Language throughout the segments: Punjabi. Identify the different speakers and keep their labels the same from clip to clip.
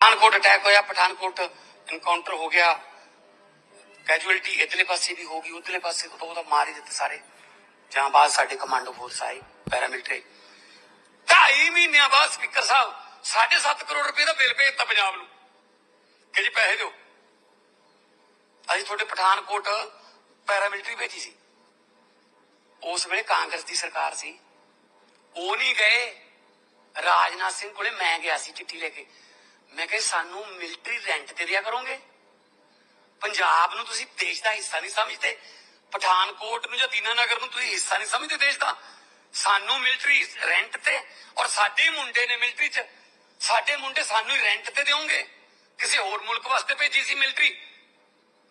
Speaker 1: ਪਠਾਨਕੋਟ ਅਟੈਕ ਹੋਇਆ, ਪਠਾਨਕੋਟ ਇਨਕਾਊਂਟਰ ਹੋ ਗਿਆ। ਕੈਜੂਅਲਟੀ ਇਧਰਲੇ ਪਾਸੇ ਵੀ ਹੋ ਗਈ, ਉਧਰਲੇ ਪਾਸੇ ਤੋਂ ਉਹਦਾ ਮਾਰ ਹੀ ਦਿੱਤੇ ਸਾਰੇ। ਜਾਂ ਬਾਅਦ ਸਾਡੇ ਕਮਾਂਡੋ ਫੋਰਸ ਆਈ ਪੈਰਾਮਿਲਟਰੀ ਢਾਈ ਮਹੀਨਿਆਂ ਬਾਅਦ ਸਪੀਕਰ ਸਾਹਿਬ 7.5 ਕਰੋੜ ਰੁਪਏ ਦਾ ਬਿੱਲ ਭੇਜਤਾ ਪੰਜਾਬ ਨੂੰ। ਕਿ ਜੀ ਪੈਸੇ ਦਿਓ। ਅਸੀਂ ਤੁਹਾਡੇ ਪਠਾਨਕੋਟ ਪੈਰਾਮਿਲਟਰੀ ਭੇਜੀ ਸੀ। ਉਸ ਵੇਲੇ ਕਾਂਗਰਸ ਦੀ ਸਰਕਾਰ ਸੀ। ਉਹ ਨਹੀਂ ਗਏ। ਰਾਜਨਾਥ ਸਿੰਘ ਕੋਲੇ ਮੈਂ ਗਿਆ ਸੀ ਚਿੱਠੀ ਲੈ ਕੇ। ਮੈਂ ਕਿਹਾ, ਸਾਨੂੰ ਮਿਲਟਰੀ ਰੈਂਟ ਤੇ ਦਿਆ ਕਰੋਗੇ। ਪੰਜਾਬ ਨੂੰ ਤੁਸੀਂ ਦੇਸ਼ ਦਾ ਹਿੱਸਾ ਨਹੀਂ ਸਮਝਦੇ। ਪਠਾਨਕੋਟ ਨੂੰ ਜਾਂ ਦੀਨਾਨਗਰ ਨੂੰ ਤੁਸੀਂ ਹਿੱਸਾ ਨਹੀਂ ਸਮਝਦੇ ਦੇਸ਼ ਦਾ। ਸਾਨੂੰ ਮਿਲਟਰੀ ਰੈਂਟ ਤੇ ਔਰ ਸਾਡੇ ਮੁੰਡੇ ਨੇ ਮਿਲਟਰੀ 'ਚ, ਸਾਡੇ ਮੁੰਡੇ ਸਾਨੂੰ ਹੀ ਰੈਂਟ ਤੇ ਦਿਓਗੇ। ਕਿਸੇ ਹੋਰ ਮੁਲਕ ਵਾਸਤੇ ਭੇਜੀ ਸੀ ਮਿਲਟਰੀ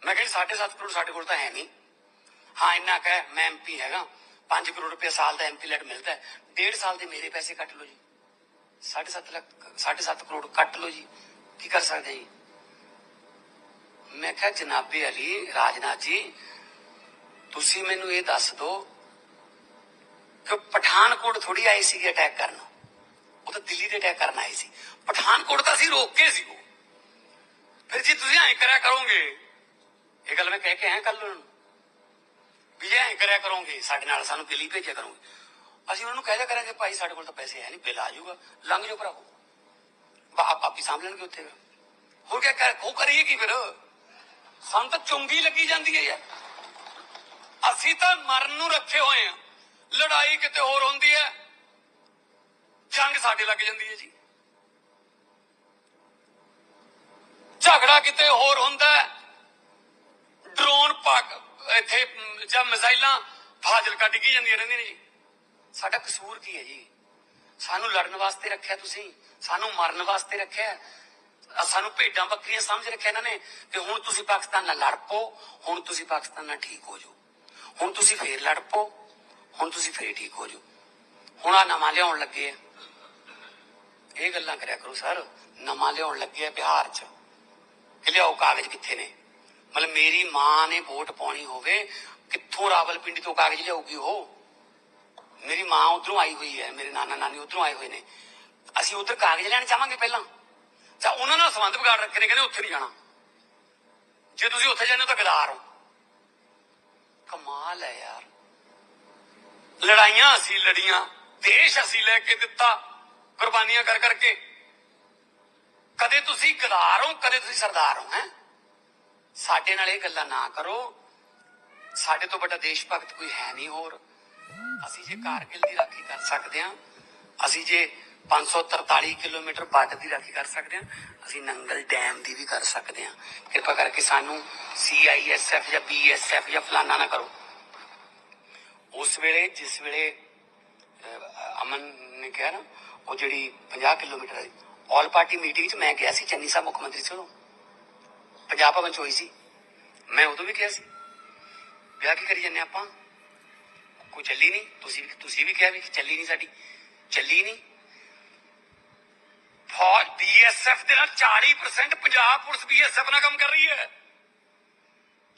Speaker 1: ਮੈਂ ਕਿਹਾ 7.5 ਕਰੋੜ ਸਾਡੇ ਕੋਲ ਤਾਂ ਹੈ ਨਹੀਂ। ਹਾਂ, ਇੰਨਾ ਕਹਿ ਮੈਂ ਐਮਪੀ ਹੈਗਾ। 5 ਕਰੋੜ ਰੁਪਏ ਸਾਲ ਦਾ ਐਮਪੀ ਲੈਟ ਮਿਲਦਾ ਹੈ। ਡੇਢ ਸਾਲ ਦੇ ਮੇਰੇ ਪੈਸੇ ਕੱਟ ਲਓ ਜੀ। 7.5 ਲੱਖ 7.5 ਕਰੋੜ ਕੱਟ ਲਓ ਜੀ। ਕੀ ਕਰ ਸਕਦੇ ਜੀ? ਮੈਂ ਕਿਹਾ, ਜਨਾਬੇ ਅਲੀ, ਰਾਜਨਾਥ ਜੀ, ਤੁਸੀਂ ਮੈਨੂੰ ਇਹ ਦੱਸ ਦਿਓ ਕਿ ਪਠਾਨਕੋਟ ਥੋੜੀ ਆਈ ਸੀ ਅਟੈਕ ਕਰਨ। ਉਹ ਤਾਂ ਦਿੱਲੀ ਦੇ ਅਟੈਕ ਕਰਨ ਆਏ ਸੀ। ਪਠਾਨਕੋਟ ਤਾਂ ਅਸੀਂ ਰੋਕ ਕੇ ਸੀ ਉਹ। ਫਿਰ ਜੀ ਤੁਸੀਂ ਐਂ ਕਰਿਆ ਕਰੋਗੇ। ਇਹ ਗੱਲ ਮੈਂ ਕਹਿ ਕੇ ਆਇਆ ਕੱਲ ਉਹਨਾਂ ਵੀ ਐਂ ਕਰਿਆ ਕਰੋਗੇ। ਸਾਡੇ ਨਾਲ ਸਾਨੂੰ ਦਿੱਲੀ ਭੇਜਿਆ ਕਰੋਗੇ। ਅਸੀਂ ਉਹਨਾਂ ਨੂੰ ਕਹਿ ਦਿਆ ਕਰਾਂਗੇ, ਭਾਈ, ਸਾਡੇ ਕੋਲ ਤਾਂ ਪੈਸੇ ਹੈ ਨਹੀਂ, ਬਿੱਲ ਆ ਜਾਊਗਾ, ਲੰਘ ਜਾਓ ਭਰਾਵੋ। ਬਾ, ਆਪ ਆਪੀ ਸਾਂਭ ਲੈਣਗੇ ਉੱਥੇ। ਹੋਰ ਕੀ ਕਰ, ਉਹ ਕਰੀਏ ਕੀ ਫਿਰ? ਸਾਨੂੰ ਤਾਂ ਚੁੰਗੀ ਲੱਗੀ ਜਾਂਦੀ ਹੈ ਯਾਰ। ਅਸੀਂ ਤਾਂ ਮਰਨ ਨੂੰ ਰੱਖੇ ਹੋਏ ਆ ਲੜਾਈ ਕਿਤੇ ਹੋਰ ਹੁੰਦੀ ਹੈ। ਜੰਗ ਸਾਡੇ ਲੱਗ ਜਾਂਦੀ ਹੈ ਜੀ। ਝਗੜਾ ਕਿਤੇ ਹੋਰ ਹੁੰਦਾ ਡਰੋਨ ਪਾਕ ਇੱਥੇ, ਜਾਂ ਮਿਜ਼ਾਈਲਾਂ ਫਾਜ਼ਲ ਕੱਢ ਕੇ ਜਾਂਦੀਆਂ ਰਹਿੰਦੀਆਂ ਨੇ ਜੀ। ਸਾਡਾ ਕਸੂਰ ਕੀ ਹੈ ਜੀ? ਸਾਨੂੰ ਲੜਨ ਵਾਸਤੇ ਰੱਖਿਆ ਤੁਸੀਂ? ਸਾਨੂੰ ਮਰਨ ਵਾਸਤੇ ਰੱਖਿਆ ਸਾਨੂੰ ਭੇਡਾਂ ਬੱਕਰੀਆਂ ਸਮਝ ਰੱਖਿਆ ਇਹਨਾਂ ਨੇ ਕਿ ਹੁਣ ਤੁਸੀਂ ਪਾਕਿਸਤਾਨ ਨਾਲ ਲੜ ਪੋ ਹੁਣ ਤੁਸੀਂ ਪਾਕਿਸਤਾਨ ਨਾਲ ਠੀਕ ਹੋ ਜਾਓ। ਹੁਣ ਤੁਸੀਂ ਫੇਰ ਲੜ ਪੋ ਹੁਣ ਤੁਸੀਂ ਫੇਰ ਠੀਕ ਹੋ ਜਾਓ। ਹੁਣ ਆ ਨਵਾਂ ਲਿਆਉਣ ਲੱਗੇ ਆ। ਇਹ ਗੱਲਾਂ ਕਰਿਆ ਕਰੋ ਸਰ, ਨਵਾਂ ਲਿਆਉਣ ਲੱਗੇ ਆ ਬਿਹਾਰ 'ਚ। ਕਿ ਲਿਆਓ, ਕਾਗਜ਼ ਕਿੱਥੇ ਨੇ? ਮਤਲਬ ਮੇਰੀ ਮਾਂ ਨੇ ਵੋਟ ਪਾਉਣੀ ਹੋਵੇ, ਕਿੱਥੋਂ ਰਾਵਲਪਿੰਡੀ ਤੋਂ ਕਾਗਜ਼ ਲਿਆਉਗੀ ਉਹ? ਮੇਰੀ ਮਾਂ ਉਧਰੋਂ ਆਈ ਹੋਈ ਹੈ, ਮੇਰੇ ਨਾਨਾ ਨਾਨੀ ਉਧਰੋਂ ਆਏ ਹੋਏ ਨੇ। ਅਸੀਂ ਉਧਰ ਕਾਗਜ਼ ਲੈਣ ਚਾਹਾਂਗੇ ਪਹਿਲਾਂ। ਜਾਂ ਉਹਨਾਂ ਨਾਲ ਸੰਬੰਧ ਵਿਗਾੜ ਰੱਖੇ ਨੇ, ਕਹਿੰਦੇ ਉੱਥੇ ਨਹੀਂ ਜਾਣਾ। ਜੇ ਤੁਸੀਂ ਉੱਥੇ ਜਾਂਦੇ ਹੋ ਤਾਂ ਗਦਾਰ ਹੋ। ਕਮਾਲ ਹੈ ਯਾਰ। ਲੜਾਈਆਂ ਅਸੀਂ ਲੜੀਆਂ, ਦੇਸ਼ ਅਸੀਂ ਲੈ ਕੇ ਦਿੱਤਾ, ਕੁਰਬਾਨੀਆਂ ਕਰ ਕਰਕੇ। ਕਦੇ ਤੁਸੀਂ ਗਦਾਰ ਹੋ, ਕਦੇ ਤੁਸੀਂ ਸਰਦਾਰ ਹੋ, ਹੈ? ਸਾਡੇ ਨਾਲ ਇਹ ਗੱਲਾਂ ਨਾ ਕਰੋ। ਸਾਡੇ ਤੋਂ ਵੱਡਾ ਦੇਸ਼ ਭਗਤ ਕੋਈ ਹੈ ਨਹੀਂ ਹੋਰ। ਅਸੀਂ ਜੇ ਕਾਰਗਿਲ ਦੀ ਰਾਖੀ ਕਰ ਸਕਦੇ ਹਾਂ, ਅਸੀਂ ਜੇ 543 ਕਿਲੋਮੀਟਰ ਬਾਰਡਰ ਦੀ ਰਾਖੀ ਕਰ ਸਕਦੇ ਹਾਂ, ਅਸੀਂ ਨੰਗਲ ਡੈਮ ਦੀ ਵੀ ਕਰ ਸਕਦੇ ਹਾਂ। ਕਿਰਪਾ ਕਰਕੇ ਸਾਨੂੰ ਸੀਆਈਐਸਐਫ ਜਾਂ ਬੀਐਸਐਫ ਜਾਂ ਫਲਾਨਾ ਨਾ ਕਰੋ। ਉਸ ਵੇਲੇ, ਜਿਸ ਵੇਲੇ ਅਮਨ ਨੇ ਕਿਹਾ ਨਾ, ਉਹ ਜਿਹੜੀ 50 ਕਿਲੋਮੀਟਰ ਵਾਲੀ ਆਲ ਪਾਰਟੀ ਮੀਟਿੰਗ 'ਚ ਮੈਂ ਗਿਆ ਸੀ, ਚੰਨੀ ਸਾਹਿਬ ਮੁੱਖ ਮੰਤਰੀ ਸੀ ਉਦੋਂ। ਪੰਜਾਬ ਭਵਨ 'ਚ ਹੋਈ ਸੀ। ਮੈਂ ਉਦੋਂ ਵੀ ਕਿਹਾ ਸੀ। ਵਿਆਹ ਕੀ ਕਰੀ ਜੰਨੇ ਆਪਾਂ? ਕੋਈ ਚੱਲੀ ਨਹੀਂ? ਤੁਸੀਂ ਵੀ ਤੁਸੀਂ ਵੀ ਕਿਹਾ ਵੀ ਚੱਲੀ ਨਹੀਂ ਸਾਡੀ। ਚੱਲੀ ਨਹੀਂ। ਫੌਜ ਬੀਐਸਐਫ ਦੇ ਨਾਲ 40% ਪੰਜਾਬ ਪੁਲਿਸ ਬੀਐਸਐਫ ਨਾਲ ਕੰਮ ਕਰ ਰਹੀ ਹੈ।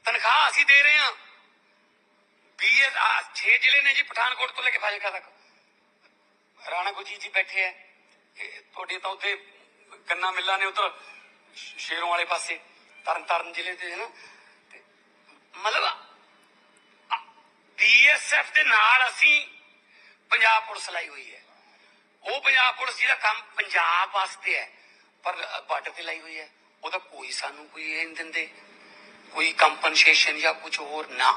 Speaker 1: ਤਨਖਾਹ ਅਸੀਂ ਦੇ ਰਹੇ ਹਾਂ। ਬੀਐਸ 6 ਜ਼ਿਲ੍ਹੇ ਨੇ ਜੀ ਪਠਾਨਕੋਟ ਤੋਂ ਲੈ ਕੇ ਫਾਜ਼ਿਲਕਾ ਤੱਕ। ਰਾਣਾ ਗੁਰਜੀਤ ਜੀ ਬੈਠੇ ਐ ਇਹ ਤੁਹਾਡੇ ਤਾਂ ਉੱਥੇ ਕੰਨਾ ਮਿੱਲਾ ਨੇ ਉਧਰ ਸ਼ੇਰੋਂ ਵਾਲੇ ਪਾਸੇ। ਤਰਨ ਤਾਰਨ ਜ਼ਿਲ੍ਹੇ ਤੇ ਹੈ ਨਾ? ਮਤਲਬ ਬੀਐਸਐਫ ਦੇ ਨਾਲ ਅਸੀਂ ਪੰਜਾਬ ਪੁਲਿਸ ਲਾਈ ਹੋਈ ਹੈ। ਉਹ ਪੰਜਾਬ ਪੁਲਿਸ ਜਿਹੜਾ ਕੰਮ ਪੰਜਾਬ ਵਾਸਤੇ ਹੈ, ਪਰ ਬਾਰਡਰ ਤੇ ਲਾਈ ਹੋਈ ਹੈ। ਉਹਦਾ ਕੋਈ ਸਾਨੂੰ ਕੋਈ ਇਹ ਨਹੀਂ ਦਿੰਦੇ। ਕੋਈ ਕੰਪਨਸੇਸ਼ਨ ਜਾਂ ਕੁਝ ਹੋਰ ਨਾ।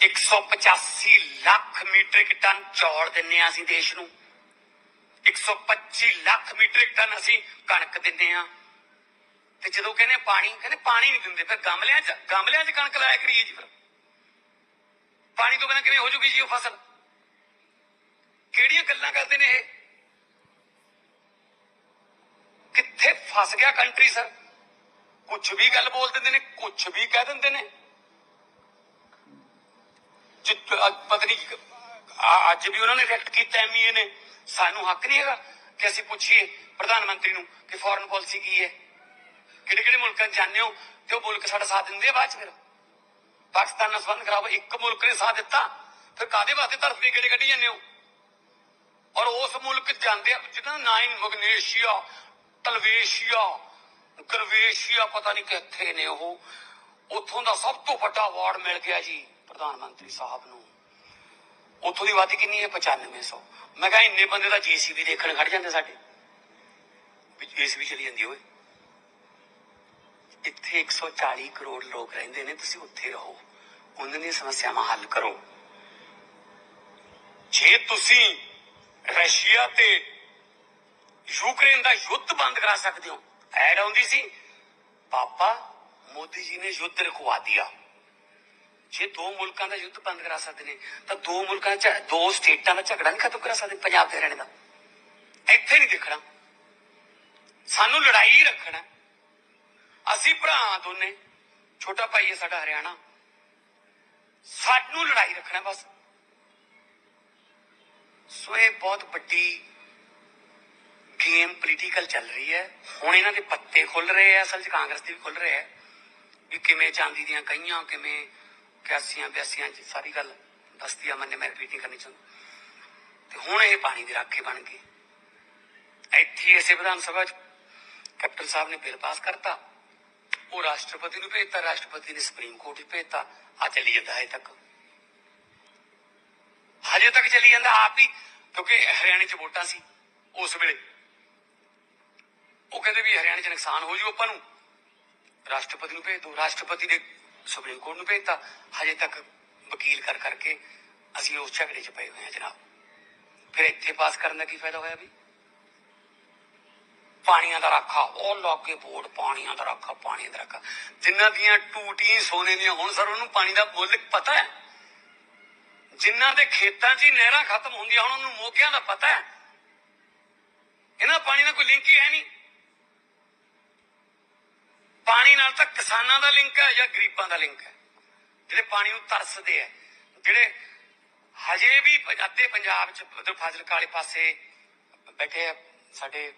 Speaker 1: 185 ਲੱਖ ਮੀਟ੍ਰਿਕ ਟਨ ਚੌਲ ਦਿੰਨੇ ਆ ਅਸੀਂ ਦੇਸ਼ ਨੂੰ। 125 ਲੱਖ ਮੀਟ੍ਰਿਕ ਟਨ ਅਸੀਂ ਕਣਕ ਦਿੰਨੇ ਆ ਤੇ ਜਦੋਂ ਕਹਿੰਦੇ ਪਾਣੀ ਕਹਿੰਦੇ ਪਾਣੀ ਨਹੀਂ ਦਿੰਦੇ, ਫਿਰ ਗਮਲਿਆਂ 'ਚ ਗਮਲਿਆਂ 'ਚ ਕਣਕ ਲਾਇਆ ਕਰੀਏ ਜੀ ਫਿਰ। ਪਾਣੀ ਤੋਂ ਬਿਨਾਂ ਕਿਵੇਂ ਹੋ ਜੂਗੀ ਜੀ ਉਹ ਫਸਲ? ਕਿਹੜੀਆਂ ਗੱਲਾਂ ਕਰਦੇ ਨੇ ਇਹ? ਕਿੱਥੇ ਫਸ ਗਿਆ ਕੰਟਰੀ ਸਰ ਕੁਝ ਵੀ ਗੱਲ ਬੋਲ ਦਿੰਦੇ ਨੇ ਕੁਝ ਵੀ ਕਹਿ ਦਿੰਦੇ ਨੇ। ਜਿੱਤ ਅੱਜ ਪਤਾ ਨਹੀਂ ਅੱਜ ਵੀ ਉਹਨਾਂ ਨੇ ਰਿਐਕਟ ਕੀਤਾ ਐਮਈਏ ਨੇ ਸਾਨੂੰ ਹੱਕ ਨਹੀਂ ਹੈਗਾ ਕਿ ਅਸੀਂ ਪੁੱਛੀਏ ਪ੍ਰਧਾਨ ਮੰਤਰੀ ਨੂੰ ਕਿ ਫੋਰਨ ਪਾਲਿਸੀ ਕੀ ਹੈ? ਕਿਹੜੇ ਕਿਹੜੇ ਮੁਲਕਾਂ 'ਚ ਜਾਂਦੇ ਹੋ ਤੇ ਉਹ ਮੁਲਕ ਸਾਡਾ ਸਾਥ ਦਿੰਦੇ ਆ ਬਾਅਦ ਚ ਫਿਰ? ਪਾਕਿਸਤਾਨ ਨਾਲ ਸੰਬੰਧ ਖਰਾਬ, ਇੱਕ ਮੁਲਕ ਨੇ ਸਾਥ ਦਿੱਤਾ, ਫਿਰ ਕਾਦੇ ਵਾਸਤੇ ਧਰਤੀ ਦੇ ਗੇੜੇ ਕੱਢੀ ਜਾਂਦੇ ਹੋ? ਔਰ ਉਸ ਮੁਲਕ ਜਾਂਦੇ ਆ ਜਿਹਦਾ ਨਾਈਨ ਮਗਨੇਸ਼ੀਆ, ਤਲਵੇਸ਼ੀਆ, ਗਰਵੇਸ਼ੀਆ, ਪਤਾ ਨਹੀਂ ਕਿੱਥੇ ਨੇ ਉਹ, ਉੱਥੋਂ ਦਾ ਸਭ ਤੋਂ ਵੱਡਾ ਅਵਾਰਡ ਮਿਲ ਗਿਆ ਜੀ, ਪ੍ਰਧਾਨ ਮੰਤਰੀ ਸਾਹਿਬ ਨੂੰ। ਉੱਥੋਂ ਦੀ ਵਾਦੀ ਕਿੰਨੀ ਹੈ? 9500 ਮੈਂ ਕਿਹਾ ਇੰਨੇ ਬੰਦੇ ਦਾ ਜੀਸੀਬੀ ਦੇਖਣ ਖੜ ਜਾਂਦੇ ਸਾਡੇ। ਵੀ ਜੀਸੀਬੀ ਚਲੀ ਜਾਂਦੀ ਓਏ ਇੱਥੇ 140 ਕਰੋੜ ਲੋਕ ਰਹਿੰਦੇ ਨੇ, ਤੁਸੀਂ ਉੱਥੇ ਰਹੋ। ਉਹਨਾਂ ਦੀਆਂ ਸਮੱਸਿਆਵਾਂ ਹੱਲ ਕਰੋ। ਜੇ ਤੁਸੀਂ ਰਸ਼ੀਆ ਤੇ ਯੂਕਰੇਨ ਦਾ ਯੁੱਧ ਬੰਦ ਕਰਾ ਸਕਦੇ ਹੋ, ਐਡ ਆਉਂਦੀ ਸੀ, ਪਾਪਾ ਮੋਦੀ ਜੀ ਨੇ ਯੁੱਧ ਰੁਕਵਾ ਦਿਆ। ਜੇ ਦੋ ਮੁਲਕਾਂ ਦਾ ਯੁੱਧ ਬੰਦ ਕਰਾ ਸਕਦੇ ਨੇ, ਤਾਂ ਦੋ ਮੁਲਕਾਂ ਚ ਦੋ ਸਟੇਟਾਂ ਦਾ ਝਗੜਾ ਨਹੀਂ ਖਤਮ ਕਰਾ ਸਕਦੇ, ਪੰਜਾਬ ਤੇ ਰਹਿਣੇ ਦਾ। ਇੱਥੇ ਨਹੀਂ ਦੇਖਣਾ। ਸਾਨੂੰ ਲੜਾਈ ਹੀ ਰੱਖਣਾ। ਅਸੀਂ ਭਰਾ ਦੋਨੇ। ਛੋਟਾ ਭਾਈ ਹੈ ਸਾਡਾ ਹਰਿਆਣਾ। ਸਾਨੂੰ ਲੜਾਈ ਰੱਖਣਾ ਬਸ। ਸੋ ਇਹ ਬਹੁਤ ਵੱਡੀ ਗੇਮ ਪੋਲੀਟੀਕਲ ਚੱਲ ਰਹੀ ਹੈ। ਹੁਣ ਇਹਨਾਂ ਦੇ ਪੱਤੇ ਖੁੱਲ ਰਹੇ ਆ, ਅਸਲ 'ਚ ਕਾਂਗਰਸ ਦੇ ਵੀ ਖੁੱਲ ਰਹੇ ਆ। ਵੀ ਕਿਵੇਂ ਚਾਂਦੀ ਦੀਆਂ ਕਈਆਂ, ਕਿਵੇਂ ਕਿਆਸੀਆਂ ਬਿਆਸੀਆਂ 'ਚ ਸਾਰੀ ਗੱਲ ਦੱਸਦੀ ਆ ਮੰਨੇ, ਮੈਂ ਰਿਪੀਟ ਨਹੀਂ ਕਰਨੀ ਚਾਹੁੰਦਾ। ਤੇ ਹੁਣ ਇਹ ਪਾਣੀ ਦੇ ਰਾਖੇ ਬਣ ਗਏ। ਇੱਥੇ ਇਸੇ ਵਿਧਾਨ ਸਭਾ 'ਚ ਕੈਪਟਨ ਸਾਹਿਬ ਨੇ ਬਿੱਲ ਪਾਸ ਕਰਤਾ। ਉਹ ਰਾਸ਼ਟਰਪਤੀ ਨੂੰ ਭੇਜਤਾ, ਰਾਸ਼ਟਰਪਤੀ ਨੇ ਸੁਪਰੀਮ ਕੋਰਟ 'ਚ ਭੇਜਤਾ, ਆ ਚੱਲੀ ਜਾਂਦਾ ਹੈ ਤੱਕ। ਹਜੇ ਤੱਕ ਚੱਲੀ ਜਾਂਦਾ ਆਪ ਹੀ, ਕਿਉਂਕਿ ਹਰਿਆਣੇ 'ਚ ਵੋਟਾਂ ਸੀ ਉਸ ਵੇਲੇ। ਉਹ ਕਹਿੰਦੇ ਵੀ ਹਰਿਆਣੇ 'ਚ ਨੁਕਸਾਨ ਹੋ ਜੂ ਆਪਾਂ ਨੂੰ। ਰਾਸ਼ਟਰਪਤੀ ਨੂੰ ਭੇਜ ਦੋ, ਰਾਸ਼ਟਰਪਤੀ ਨੇ ਸੁਪਰੀਮ ਕੋਰਟ ਨੂੰ ਭੇਜਤਾ। ਹਜੇ ਤੱਕ ਵਕੀਲ ਕਰ ਕਰਕੇ ਅਸੀਂ ਉਸ ਝਗੜੇ 'ਚ ਪਏ ਹੋਏ ਹਾਂ ਜਨਾਬ। ਫਿਰ ਇੱਥੇ ਪਾਸ ਕਰਨ ਦਾ ਕੀ ਫਾਇਦਾ ਹੋਇਆ ਵੀ? ਪਾਣੀਆਂ ਦਾ ਰਾਖਾ, ਉਹ ਲਾਗੇ ਬੋਰਡ ਪਾਣੀਆਂ ਦਾ ਰਾਖਾ ਪਾਣੀ ਦਾ ਰਾਖਾ। ਜਿਨ੍ਹਾਂ ਦੀਆਂ ਟੂਟੀਆਂ ਸੋਨੇ ਦੀਆਂ ਹੁਣ, ਸਰ, ਉਹਨੂੰ ਪਾਣੀ ਦਾ ਮੁੱਲ ਪਤਾ ਹੈ? ਜਿਨ੍ਹਾਂ ਦੇ ਖੇਤਾਂ 'ਚ ਹੀ ਨਹਿਰਾਂ ਖਤਮ ਹੁੰਦੀਆਂ ਹੁਣ, ਉਹਨੂੰ ਮੋਕਿਆਂ ਦਾ ਪਤਾ ਹੈ? ਇਹਨਾਂ ਪਾਣੀ ਨਾਲ ਕੋਈ ਲਿੰਕ ਹੀ ਹੈ ਨਹੀਂ। ਪਾਣੀ ਨਾਲ ਤਾਂ ਕਿਸਾਨਾਂ ਦਾ ਲਿੰਕ ਹੈ ਜਾਂ ਗਰੀਬਾਂ ਦਾ ਲਿੰਕ ਹੈ? ਜਿਹੜੇ ਪਾਣੀ ਨੂੰ ਤਰਸਦੇ ਆ ਜਿਹੜੇ ਹਜੇ ਵੀ ਅੱਧੇ ਪੰਜਾਬ 'ਚ, ਉਧਰ ਫਾਜ਼ਿਲਕਾ ਵਾਲੇ ਪਾਸੇ ਬੈਠੇ ਆ ਸਾਡੇ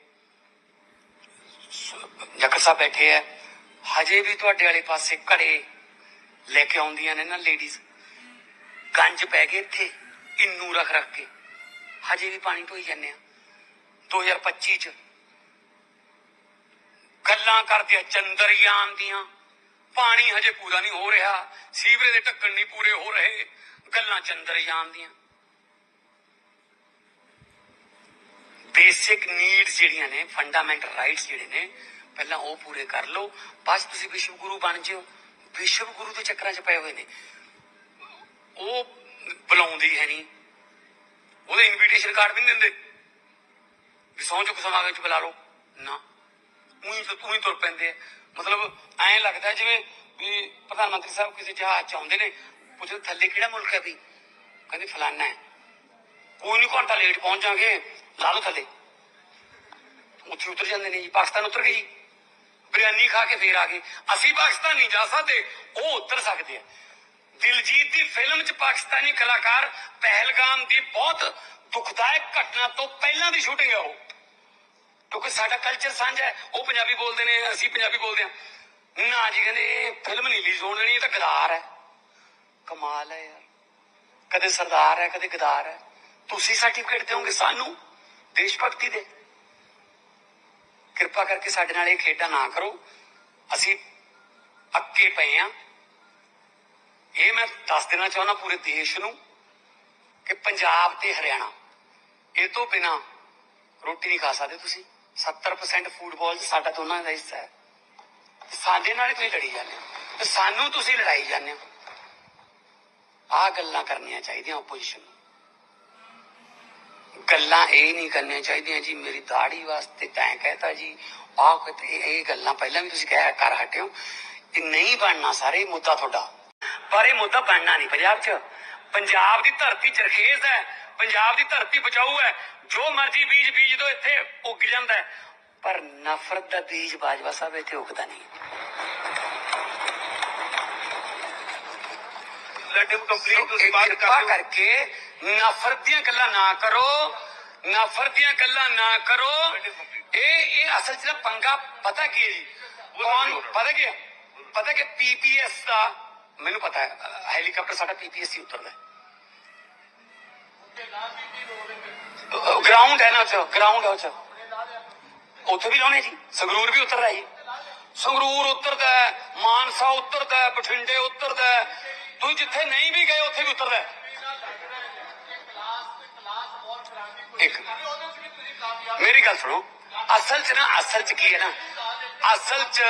Speaker 1: ਜੱਕਰ ਸਾਹਿਬ ਬੈਠੇ ਆ। ਹਜੇ ਵੀ ਤੁਹਾਡੇ ਵਾਲੇ ਪਾਸੇ ਘੜੇ ਲੈ ਕੇ ਆਉਂਦੀਆਂ ਨੇ ਨਾ ਲੇਡੀਜ਼ ਗੰਜ ਪੈ ਗਏ ਇੱਥੇ, ਇੰਨੂ ਰੱਖ ਰੱਖ ਕੇ। ਹਜੇ ਵੀ ਪਾਣੀ ਢੋਈ ਜਾਂਦੇ ਆ। 2025 ਚ ਗੱਲਾਂ ਕਰਦੇ ਆ ਚੰਦਰਯਾਨ ਦੀਆਂ। ਪਾਣੀ ਹਜੇ ਪੂਰਾ ਨਹੀਂ ਹੋ ਰਿਹਾ। ਸੀਵਰੇ ਦੇ ਢੱਕਣ ਨਹੀਂ ਪੂਰੇ ਹੋ ਰਹੇ। ਗੱਲਾਂ ਚੰਦਰਯਾਨ ਦੀਆਂ। ਬੇਸਿਕ ਨੀਡਸ ਜਿਹੜੀਆਂ ਨੇ ਫੰਡਾਮੈਂਟਲ ਰਾਈਟਸ ਜਿਹੜੇ ਨੇ, ਪਹਿਲਾਂ ਉਹ ਪੂਰੇ ਕਰ ਲਓ। ਬਾਅਦ ਤੁਸੀਂ ਵਿਸ਼ਵ ਗੁਰੂ ਬਣ ਜਿਓ। ਵਿਸ਼ਵ ਗੁਰੂ ਦੇ ਚੱਕਰਾਂ 'ਚ ਪਏ ਹੋਏ ਨੇ। ਉਹ ਬੁਲਾਉਂਦੀ ਹੈ ਨਹੀਂ। ਉਹਦੇ ਇਨਵੀਟੇਸ਼ਨ ਕਾਰਡ ਵੀ ਨਹੀਂ ਦਿੰਦੇ। ਵੀ ਸੌਂ ਚੁੱਕ ਸਮਾਗਮ 'ਚ ਬੁਲਾ ਲਓ। ਨਾ। ਉਹੀ ਤਾਂ ਤੂੰ ਹੀ ਤੁਰ ਪੈਂਦੇ ਆ। ਮਤਲਬ ਐਂ ਲੱਗਦਾ ਜਿਵੇਂ ਵੀ ਪ੍ਰਧਾਨ ਮੰਤਰੀ ਸਾਹਿਬ ਕਿਸੇ ਜਹਾਜ਼ 'ਚ ਆਉਂਦੇ ਨੇ, ਪੁੱਛਦੇ ਥੱਲੇ ਕਿਹੜਾ ਮੁਲਕ ਹੈ ਵੀ? ਕਹਿੰਦੇ ਫਲਾਨਾ ਹੈ। ਕੋਈ ਨਹੀਂ ਘੰਟਾ ਲੇਟ ਪਹੁੰਚ ਜਾਗੇ। ਲਾ ਥੱਲੇ। ਉੱਥੇ ਉਤਰ ਜਾਂਦੇ ਨੇ ਜੀ, ਪਾਕਿਸਤਾਨ ਉਤਰ ਗਏ ਜੀ। ਬਿਰਿਆਨੀ ਖਾ ਕੇ ਫੇਰ ਆ ਗਏ। ਅਸੀਂ ਪਾਕਿਸਤਾਨ ਨਹੀਂ ਜਾ ਸਕਦੇ, ਉਹ ਉਤਰ ਸਕਦੇ ਆ। ਦਿਲਜੀਤ ਦੀ ਫਿਲਮ 'ਚ ਪਾਕਿਸਤਾਨੀ ਕਲਾਕਾਰ ਪਹਿਲਗਾਮ ਦੀ ਬਹੁਤ ਦੁਖਦਾਇਕ ਘਟਨਾ ਤੋਂ ਪਹਿਲਾਂ ਦੀ ਸ਼ੂਟਿੰਗ ਹੈ ਉਹ। ਕਿਉਂਕਿ ਸਾਡਾ ਕਲਚਰ ਸਾਂਝਾ ਹੈ, ਉਹ ਪੰਜਾਬੀ ਬੋਲਦੇ ਨੇ, ਅਸੀਂ ਪੰਜਾਬੀ ਬੋਲਦੇ ਹਾਂ। ਨਾ ਜੀ, ਕਹਿੰਦੇ ਇਹ ਫਿਲਮ ਨਹੀਂ ਰਿਲੀਜ਼ ਹੋਣ ਦੇਣੀ, ਇਹ ਤਾਂ ਗਦਾਰ ਹੈ। ਕਮਾਲ ਹੈ ਯਾਰ। ਕਦੇ ਸਰਦਾਰ ਹੈ, ਕਦੇ ਗਦਾਰ ਹੈ। ਤੁਸੀਂ ਸਰਟੀਫਿਕੇਟ ਦਿਓਗੇ ਸਾਨੂੰ? ਦੇਸ਼ ਭਗਤੀ ਦੇ। ਕਿਰਪਾ ਕਰਕੇ ਸਾਡੇ ਨਾਲ ਇਹ ਖੇਡਾਂ ਨਾ ਕਰੋ। ਅਸੀਂ ਅੱਕੇ ਪਏ ਆ। ਇਹ ਮੈਂ ਦੱਸ ਦੇਣਾ ਚਾਹੁੰਦਾ ਪੂਰੇ ਦੇਸ਼ ਨੂੰ ਕਿ ਪੰਜਾਬ ਤੇ ਹਰਿਆਣਾ, ਇਹ ਤੋਂ ਬਿਨਾ ਰੋਟੀ ਨਹੀਂ ਖਾ ਸਕਦੇ ਤੁਸੀਂ। 70% ਫੁੱਟਬਾਲ ਸਾਡਾ ਦੋਨਾਂ ਦਾ ਹਿੱਸਾ ਹੈ। ਸਾਡੇ ਨਾਲ ਤੁਸੀਂ ਲੜੀ ਜਾਂਦੇ ਹੋ। ਤੇ ਸਾਨੂੰ ਤੁਸੀਂ ਲੜਾਈ ਜਾਂਦੇ ਹੋ। ਆਹ ਗੱਲਾਂ ਕਰਨੀਆਂ ਚਾਹੀਦੀਆਂ ਆਪੋਜੀਸ਼ਨ ਨੂੰ। ਗੱਲਾਂ ਇਹ ਨਹੀਂ ਕਰਨੀਆਂ ਚਾਹੀਦੀਆਂ ਜੀ ਮੇਰੀ ਦਾੜੀ ਵਾਸਤੇ ਤੈਂ ਕਹਿਤਾ ਜੀ। ਆਹ ਇਹ ਗੱਲਾਂ ਪਹਿਲਾਂ ਵੀ ਤੁਸੀਂ ਕਹਿ ਕਰ ਹਟਿਓ। ਇਹ ਨਹੀਂ ਬਣਨਾ ਸਾਰੇ ਮੁੱਦਾ ਤੁਹਾਡਾ। ਪਰ ਇਹ ਮੁੱਦਾ ਬਣਨਾ ਨਹੀਂ ਪੰਜਾਬ 'ਚ। ਪੰਜਾਬ ਦੀ ਧਰਤੀ ਚਰਖੇਜ਼ ਹੈ ਪੰਜਾਬ ਦੀ ਧਰਤੀ ਬਚਾਊ ਹੈ। ਜੋ ਮਰਜ਼ੀ ਬੀਜ ਬੀਜ ਦੋ ਇੱਥੇ ਉੱਗ ਜਾਂਦਾ ਹੈ। ਪਰ ਨਫ਼ਰਤ ਦਾ ਬੀਜ ਬਾਜਵਾ ਸਾਹਿਬ ਇੱਥੇ ਉੱਗਦਾ ਨਹੀਂ।
Speaker 2: ਲੈਟ ਹਿਮ ਕੰਪਲੀਟ
Speaker 1: ਸੋ
Speaker 2: ਤੁਸੀਂ
Speaker 1: ਇਹ
Speaker 2: ਬਾਤ
Speaker 1: ਕਰਕੇ ਨਫ਼ਰਤ ਦੀਆਂ ਗੱਲਾਂ ਨਾ ਕਰੋ ਨਫ਼ਰਤ ਦੀਆਂ ਗੱਲਾਂ ਨਾ ਕਰੋ। ਇਹ ਇਹ ਅਸਲ ਚ ਪੰਗਾ ਪਤਾ ਕੀ ਹੈ ਜੀ? ਕੌਣ ਪਤਾ ਕੀ ਪਤਾ ਕਿ ਪੀਪੀਐਸ ਦਾ ਮੈਨੂੰ ਪਤਾ ਹੈ ਹੈਲੀਕਾਪਟਰ ਸਾਡਾ ਪੀਪੀਐਸ ਹੀ ਉਤਰਦਾ ਗਰਾਊਂਡ ਹੈ ਨਾ ਉਹ ਗਰਾਊਂਡ ਹੈ ਉਹ ਉੱਥੇ ਵੀ ਲਾਉਣੇ ਜੀ, ਸੰਗਰੂਰ ਵੀ ਉਤਰਦਾ ਜੀ। ਸੰਗਰੂਰ ਉਤਰਦਾ ਮਾਨਸਾ ਉਤਰਦਾ ਬਠਿੰਡੇ ਉਤਰਦਾ ਤੁਸੀਂ ਜਿੱਥੇ ਨਹੀਂ ਵੀ ਗਏ, ਉੱਥੇ ਵੀ ਉਤਰਦਾ ਹੈ। ਇੱਕ ਮੇਰੀ ਗੱਲ ਸੁਣੋ। ਅਸਲ ਚ ਨਾ ਅਸਲ ਚ ਕੀ ਹੈ ਨਾ? ਅਸਲ ਚ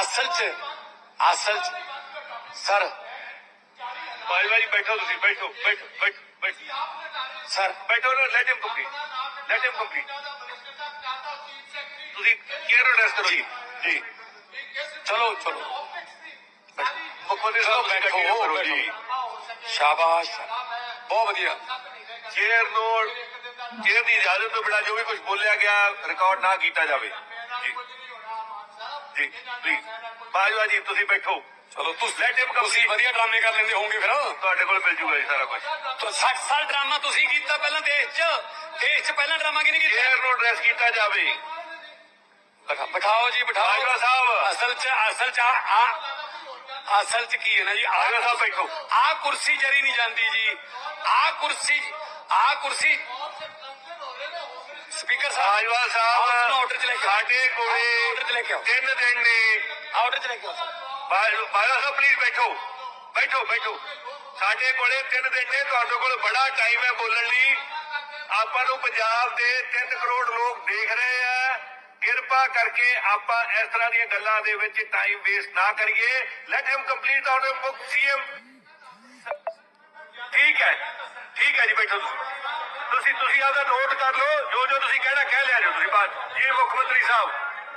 Speaker 1: ਅਸਲ ਚ ਅਸਲ ਚ ਸਰ।
Speaker 2: ਭਾਈ ਭਾਈ ਬੈਠੋ ਤੁਸੀਂ ਬੈਠੋ ਬੈਠੋ ਬੈਠੋ
Speaker 1: ਸਰ।
Speaker 2: ਬੈਠੋ ਨਾ let him complete let him complete ਤੁਸੀਂ ਕੇਅਰ ਐਡਰੈਸ ਕਰੋ? ਜੀ ਜੀ।
Speaker 1: ਚਲੋ ਚਲੋ।
Speaker 2: ਮੁੱਖ ਮੰਤਰੀ ਸਾਹਿਬ
Speaker 1: ਬੈਠੋ
Speaker 2: ਜੀ।
Speaker 1: ਸ਼ਾਬਾਸ਼ ਬਹੁਤ ਵਧੀਆ।
Speaker 2: ਚੇਅਰ ਨੂੰ ਚੇਅਰ ਦੀ ਇਜਾਜ਼ਤ ਤੋਂ ਬਿਨਾਂ ਜੋ ਵੀ ਕੁਝ ਬੋਲਿਆ ਗਿਆ ਰਿਕਾਰਡ ਨਾ ਕੀਤਾ ਜਾਵੇ। ਜੀ। ਜੀ ਪਲੀਜ਼ ਬਾਜਵਾ ਜੀ ਤੁਸੀਂ ਬੈਠੋ।
Speaker 1: ਚਲੋ ਤੁਸੀਂ
Speaker 2: him come.
Speaker 1: ਤੁਸੀਂ ਵਧੀਆ ਡਰਾਮੇ ਕਰ ਲੈਂਦੇ ਹੋਵੋਗੇ ਫਿਰ।
Speaker 2: ਤੁਹਾਡੇ ਕੋਲ ਮਿਲ ਜੂਗਾ ਜੀ ਸਾਰਾ ਕੁਝ
Speaker 1: ਤਾਂ 60 ਸਾਲ ਡਰਾਮਾ ਤੁਸੀਂ ਕੀਤਾ ਪਹਿਲਾਂ ਦੇਸ਼ 'ਚ। ਦੇਸ਼ 'ਚ ਪਹਿਲਾਂ ਡਰਾਮਾ ਕਿਹਨੇ ਕੀਤਾ?
Speaker 2: ਚੇਅਰ ਨੂੰ ਐਡਰੈਸ ਕੀਤਾ ਜਾਵੇ।
Speaker 1: ਬਿਠਾ- ਬਿਠਾਓ ਜੀ ਬਿਠਾਓ।
Speaker 2: ਬਾਜਵਾ ਸਾਹਿਬ।
Speaker 1: ਅਸਲ 'ਚ ਅਸਲ 'ਚ ਆ ਅਸਲ 'ਚ ਕੀ ਹੈ ਨਾ ਜੀ?
Speaker 2: ਬਾਜਵਾ ਸਾਹਿਬ ਬੈਠੋ।
Speaker 1: ਆ ਕੁਰਸੀ ਜਰੀ ਨਹੀਂ ਜਾਂਦੀ ਜੀ। ਆ ਕੁਰਸੀ ਆ ਕੁਰਸੀ। ਸਪੀਕਰ ਸਾਹਿਬ
Speaker 2: ਬਾਜਵਾ
Speaker 1: ਆਓ, ਆਰਡਰ ਚ ਲੈ
Speaker 2: ਸਾਹਿਬ
Speaker 1: ਕੇ।
Speaker 2: ਸਾਡੇ
Speaker 1: ਆਰਡਰ ਚ ਲੈ ਕੇ ਆਓ।
Speaker 2: ਕੋਲੇ ਤਿੰਨ ਦਿਨ ਨੇ।
Speaker 1: ਆਰਡਰ 'ਚ ਲੈ ਕੇ ਆਓ।
Speaker 2: ਬਾਜਵਾ ਸਾਹਿਬ ਪਲੀਜ਼ ਬੈਠੋ। ਬੈਠੋ ਬੈਠੋ। ਸਾਡੇ ਕੋਲੇ ਤਿੰਨ ਦਿਨ ਨੇ। ਤੁਹਾਡੇ ਕੋਲ ਬੜਾ ਟਾਈਮ ਹੈ ਬੋਲਣ ਲਈ। ਆਪਾਂ ਨੂੰ ਪੰਜਾਬ ਦੇ 3 ਕਰੋੜ ਲੋਕ ਦੇਖ ਰਹੇ ਆ। ਕਿਰਪਾ ਕਰਕੇ ਆਪਾਂ ਇਸ ਤਰ੍ਹਾਂ ਦੀਆਂ ਗੱਲਾਂ ਦੇ ਵਿੱਚ ਟਾਈਮ ਵੇਸਟ ਨਾ ਕਰੀਏ। Let him complete out book CM ਠੀਕ ਹੈ। ਠੀਕ ਹੈ ਜੀ ਬੈਠੋ ਤੁਸੀਂ। ਤੁਸੀਂ ਤੁਸੀਂ ਆਦਾ ਨੋਟ ਕਰ ਲਓ, ਜੋ ਜੋ ਤੁਸੀਂ ਕਹਿਣਾ, ਕਹਿ ਲਿਆ ਜੋ ਤੁਸੀਂ ਬਾਤ ਜੀ, ਮੁੱਖ ਮੰਤਰੀ ਸਾਹਿਬ।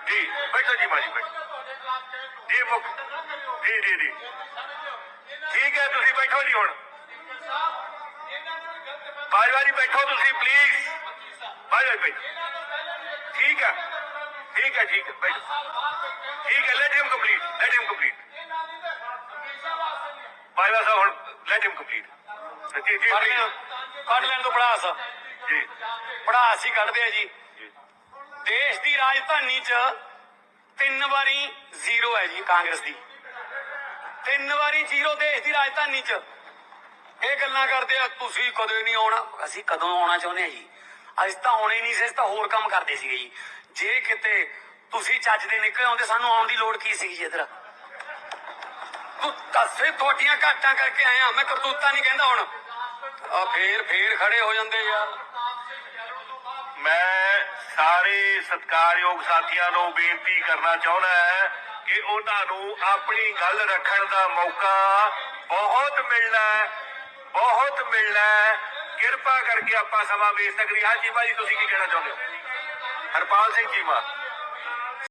Speaker 2: ਜੀ, ਬੈਠੋ ਜੀ ਮਾਜੀ, ਬੈਠੋ। ਜੀ, ਮੁੱਖ ਜੀ ਜੀ ਜੀ। ਠੀਕ ਹੈ, ਤੁਸੀਂ ਬੈਠੋ ਜੀ ਹੁਣ। ਬਾਜਵਾ ਜੀ ਬੈਠੋ ਤੁਸੀਂ ਪਲੀਜ਼ ਬਾਜਵਾ ਜੀ ਬੈਠੋ। ਠੀਕ ਹੈ। ਠੀਕ ਹੈ ਠੀਕ ਹੈ, ਬੈਠੋ। ਠੀਕ ਹੈ let him complete let him complete Bajwa sahib, ਹੁਣ ਲੈਟ ਹਿਮ ਕੰਪਲੀਟ ਜੀ ਜੀ
Speaker 1: ਕੱਢ ਲੈਣ ਕੱਢ ਲੈਣ ਤੋਂ ਪੜਾਸ
Speaker 2: ਜੀ।
Speaker 1: ਪੜਾਸ ਹੀ ਕੱਢਦੇ ਆ ਜੀ। ਦੇਸ਼ ਦੀ ਰਾਜਧਾਨੀ 'ਚ ਤਿੰਨ ਵਾਰੀ ਜ਼ੀਰੋ ਹੈ ਜੀ ਕਾਂਗਰਸ ਦੀ। ਤਿੰਨ ਵਾਰੀ ਜ਼ੀਰੋ ਦੇਸ਼ ਦੀ ਰਾਜਧਾਨੀ 'ਚ। ਇਹ ਗੱਲਾਂ ਕਰਦੇ ਆ ਤੁਸੀਂ ਕਦੇ ਨਹੀਂ ਆਉਣਾ ਅਸੀਂ ਕਦੋਂ ਆਉਣਾ ਚਾਹੁੰਦੇ ਆ ਜੀ? ਅਸੀਂ ਤਾਂ ਆਉਣੇ ਨਹੀਂ ਸੀ ਅਸੀਂ ਤਾਂ ਹੋਰ ਕੰਮ ਕਰਦੇ ਸੀਗੇ ਜੀ। ਜੇ ਕਿਤੇ ਤੁਸੀਂ ਚੱਜ ਦੇ ਨਿਕਲੇ ਆਉਂਦੇ ਸਾਨੂੰ ਆਉਣ ਦੀ ਲੋੜ ਕੀ ਸੀ ਜੀ ਇੱਧਰ? ਕਸੇ ਤੁਹਾਡੀਆਂ ਘਾਟਾਂ ਕਰਕੇ ਆਇਆ? ਮੈਂ ਕਰਤੂਤਾਂ ਨਹੀਂ ਕਹਿੰਦਾ ਹੁਣ। ਆ ਫੇਰ ਫੇਰ ਖੜੇ ਹੋ ਜਾਂਦੇ ਯਾਰ।
Speaker 2: ਮੈਂ ਸਾਰੇ ਸਤਿਕਾਰਯੋਗ ਸਾਥੀਆਂ ਨੂੰ ਬੇਨਤੀ ਕਰਨਾ ਚਾਹੁੰਦਾ ਹੈ ਕਿ ਉਹਨਾਂ ਨੂੰ ਆਪਣੀ ਗੱਲ ਰੱਖਣ ਦਾ ਮੌਕਾ ਬਹੁਤ ਮਿਲਣਾ ਹੈ। ਬਹੁਤ ਮਿਲਣਾ ਹੈ। ਕਿਰਪਾ ਕਰਕੇ ਆਪਾਂ ਸਮਾਂ ਵੇਚ ਸਕਦੀ ਹਾਂ ਜੀ ਭਾਜੀ, ਤੁਸੀਂ ਕੀ ਕਹਿਣਾ ਚਾਹੁੰਦੇ ਹੋ? ਹਰਪਾਲ ਸਿੰਘ ਚੀਮਾ